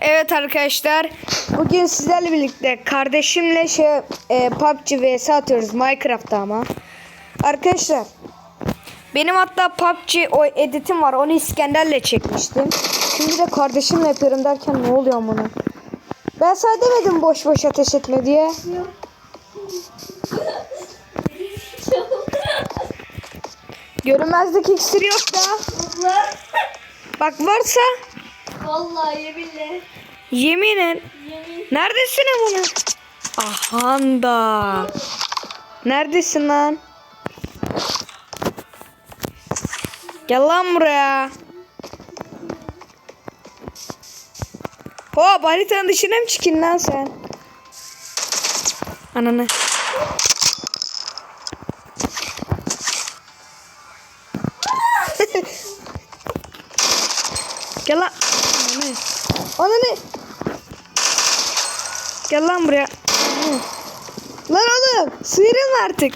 Evet arkadaşlar. Bugün sizlerle birlikte kardeşimle şey e, PUBG vs atıyoruz Minecraft'ta ama. Arkadaşlar benim hatta PUBG o editim var. Onu İskender'le çekmiştim. Şimdi de kardeşimle yapıyorum derken ne oluyor bunu? Ben sana demedim boş boş ateş etme diye. Görünmezlik iksiri yok da. Bak varsa Vallahi yeminle. yeminen Yemin. Neredesin bunu? Ahanda. Neredesin lan? Gel lan buraya. Hop haritanın dışına mı çıkın lan sen? Ananı. Buraya. Lan oğlum sıyrılma artık.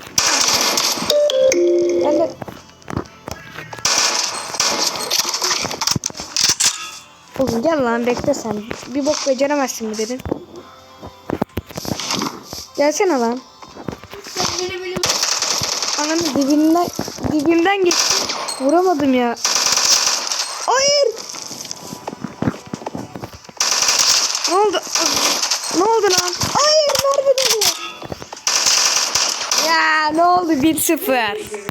Ben de... Oğlum gel lan bekle sen. Bir bok beceremezsin mi dedin? Gelsene lan. Ananı dibinden, dibimden geçti. Vuramadım ya. Hayır. Ne oldu? Ne oldu lan? Hayır nerede beni? Ya ne oldu 1-0.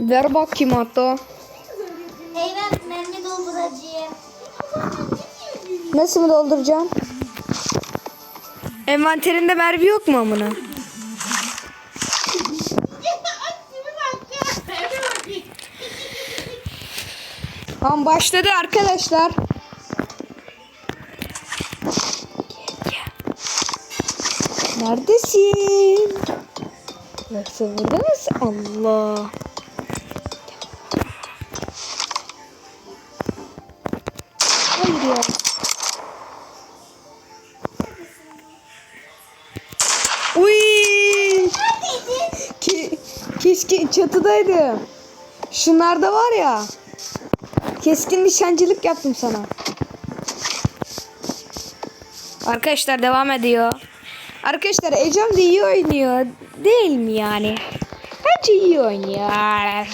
Ver bakayım hatta. Eyvah mermi dolduracağım. Nasıl mı dolduracağım? Envanterinde mermi yok mu amına? Tamam başladı arkadaşlar. Neredesin? Yoksa burada mısın? Allah. Hayır ya. Uy! Ki, keşke çatıdaydım. Şunlarda var ya. Keskin nişancılık yaptım sana. Arkadaşlar devam ediyor. Arkadaşlar Ecem de iyi oynuyor. Değil mi yani? Bence iyi oynuyor.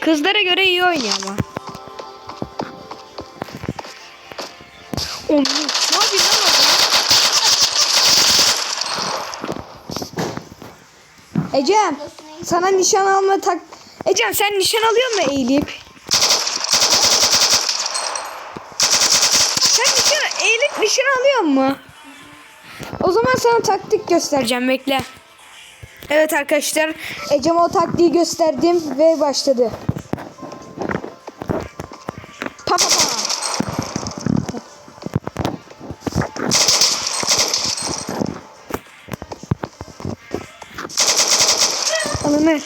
Kızlara göre iyi oynuyor ama. Oğlum, ne orada? Ecem sana nişan alma tak... Ecem sen nişan alıyor mu eğilip? Sen nişan eğilip nişan alıyor mu? Zaman sana taktik göstereceğim bekle. Evet arkadaşlar Ecem o taktiği gösterdim ve başladı. Pa pa pa. Oyunu.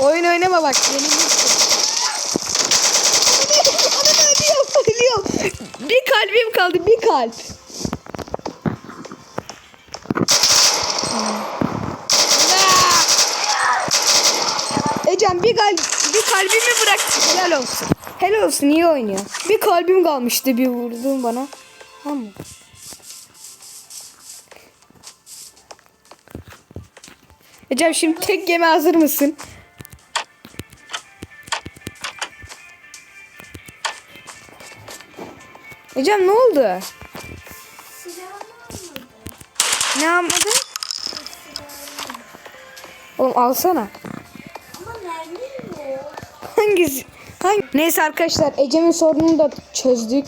Oyun oynama bak. Yenilmişsin. Ananı ölüyorum. Ölüyorum. Bir kalbim kaldı. Bir kalp. Ecem bir kalp bir kalbimi bırak. Helal olsun. Helal olsun iyi oynuyor. Bir kalbim kalmıştı bir vurduğun bana. Tamam mı? Ecem şimdi tek gemi hazır mısın? Ecem ne oldu? Ne yapmadın? Oğlum alsana. Ama yok. Hangisi? Hangi? Neyse arkadaşlar Ecem'in sorununu da çözdük.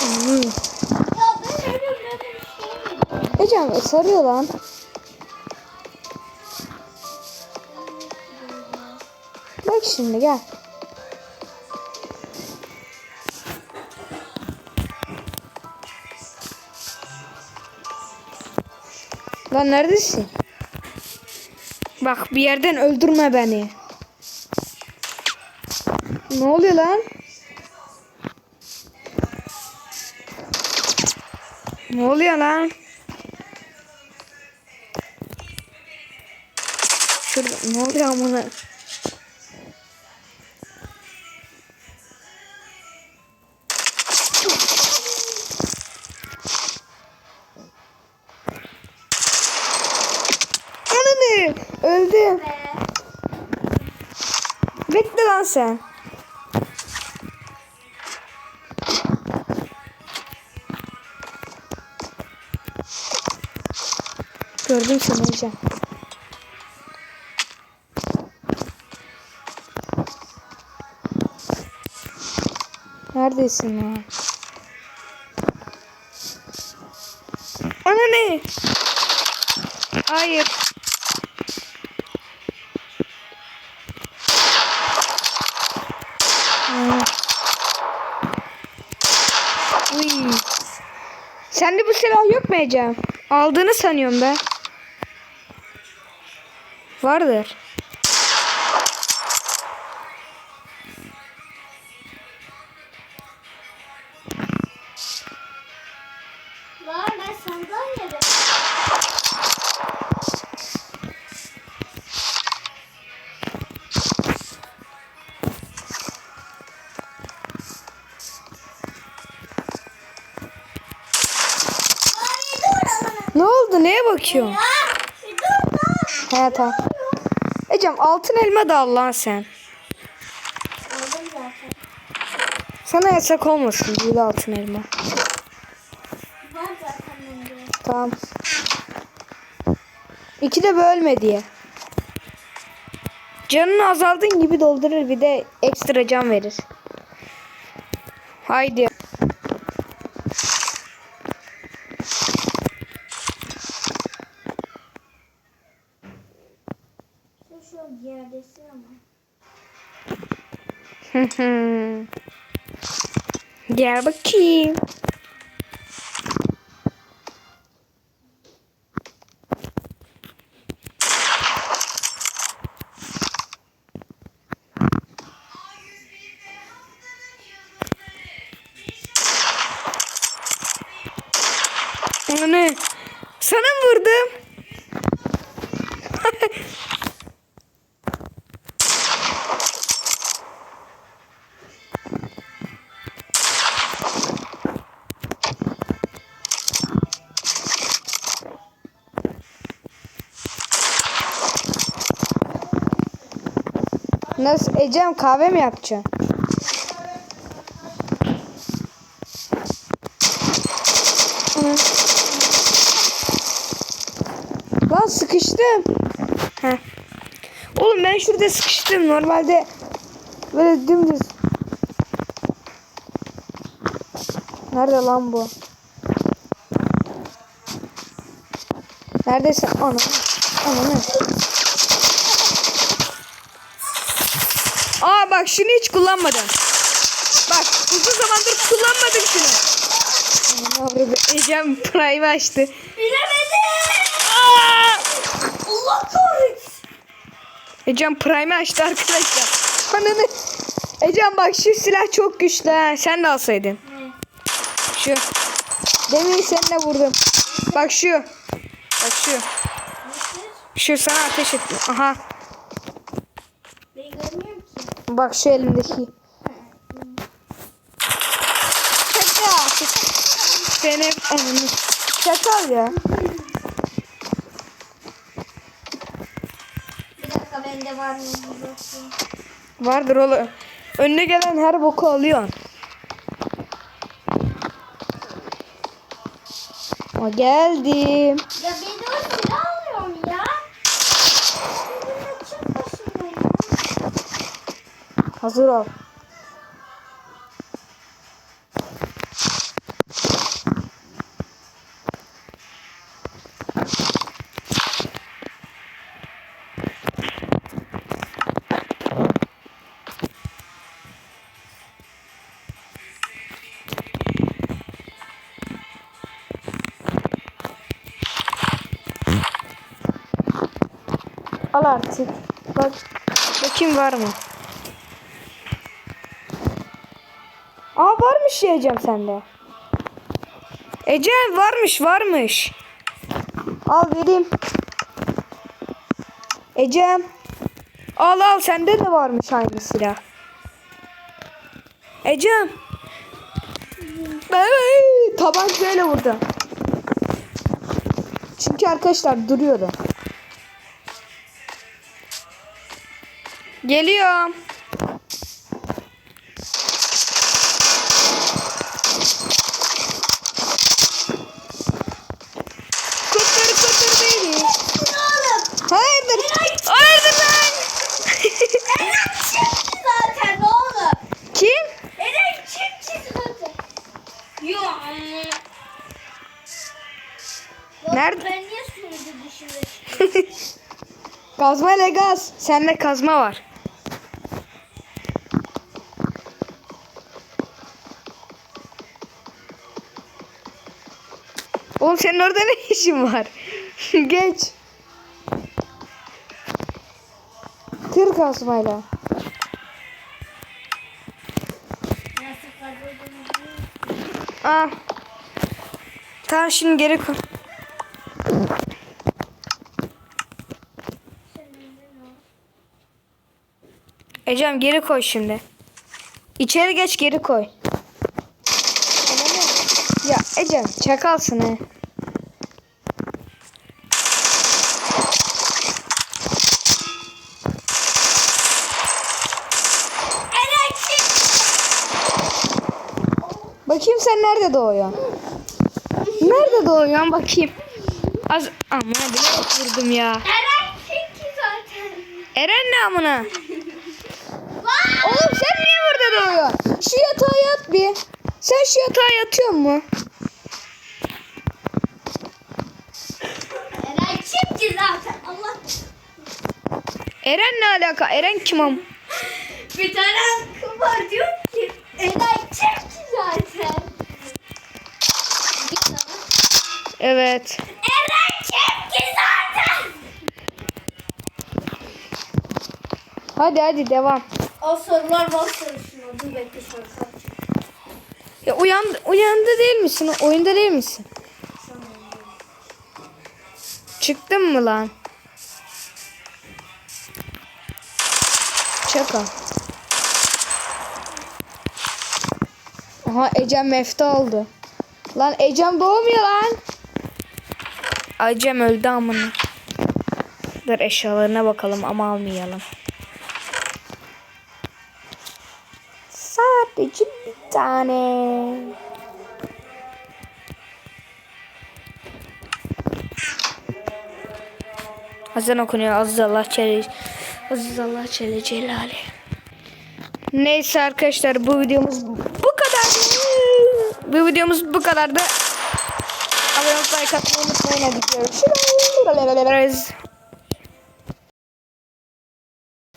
Hmm. Ecem sarıyor lan. Bak şimdi gel. Lan neredesin? Bak bir yerden öldürme beni. Ne oluyor lan? Ne oluyor lan? Şurada ne oluyor amına? Sen. Gördüm seni Ece. Neredesin ya? Ana ne? Hayır. Aa. Uy. Sende bu silah yok mu Ecem? Aldığını sanıyorum ben. Vardır. var ben sandalyede. Dur. He tamam. Ecem altın elma da al lan sen. Sana yasak olmasın böyle altın elma. Tamam. İki de bölme diye. Canını azaldığın gibi doldurur bir de ekstra can verir. Haydi. Şu şu yerdesin ama. Gel bakayım. Ne? Sana mı vurdum? Nasıl Ecem kahve mi yapacaksın? Lan sıkıştım. Heh. Oğlum ben şurada sıkıştım. Normalde böyle dümdüz. Nerede lan bu? Neredesin? Ana. Ana ne? Bak şunu hiç kullanmadım. Bak uzun zamandır kullanmadım şunu. Avrupa Ecem Prime açtı. Bilemedim. Aa! Allah kahretsin. Ecem Prime açtı arkadaşlar. Ananı. Ecem bak şu silah çok güçlü ha. Sen de alsaydın. Şu. Demin seninle vurdum. Bak şu. Bak şu. Şu sana ateş etti. Aha. Bak şu elimdeki. Şaka. Seni ananı. Şaka ya. Bir dakika bende var mı? Vardır oğlum. Önüne gelen her boku alıyorsun. Ama geldim. Ya beni o silah alıyorum ya. Bunun çok başındayım. Hazır ol. Al artık. Bak. Bakayım var mı? Varmış diyeceğim sende. Ecem varmış varmış. Al vereyim. Ecem. Al al sende de varmış aynı silah. Ecem. Ay, tabancayla vurdu. Çünkü arkadaşlar duruyordu. Geliyorum. Kurtar kurtar beni. Oğlum. Hayırdır? Hayırdır lan? Eren çiftçi zaten oğlum. Kim? Eren çiftçi zaten. Yo anne. Nerede? Ben niye sunucu dışında çıkıyorum? Kazma ile gaz. Sende kazma var. Oğlum senin orada ne işin var? Geç. Kır kazmayla. Ah. Tamam şimdi geri koy. Ecem geri koy şimdi. İçeri geç geri koy. Ya Ecem çakalsın he. Bakayım sen nerede doğuyorsun? Nerede doğuyorsun bakayım. Az amına bile vurdum ya. Eren çiftçi zaten. Eren ne amına? Doğuyorsun? Şu yatağa yat bir. Sen şu yatağa yatıyor mu? Eren çiftçi zaten. Allah. Eren ne alaka? Eren kim am? Bir tane hakkım var diyor ki. Eren çiftçi zaten. Evet. Eren zaten. Hadi hadi devam. O sorular sorusuna. Dur bekle. Ya uyandı, uyandı değil misin? Oyunda değil misin? Çıktın mı lan? Şaka. Aha Ecem mefta oldu. Lan Ecem doğmuyor lan. Ecem öldü amına. Dur eşyalarına bakalım ama almayalım. Tane. Azan okunuyor. Aziz Allah Celle. Aziz Allah Celle Celali. Neyse arkadaşlar bu videomuz bu kadar. Bu videomuz bu kadardı. Abone olmayı, like atmayı unutmayın. Görüşürüz.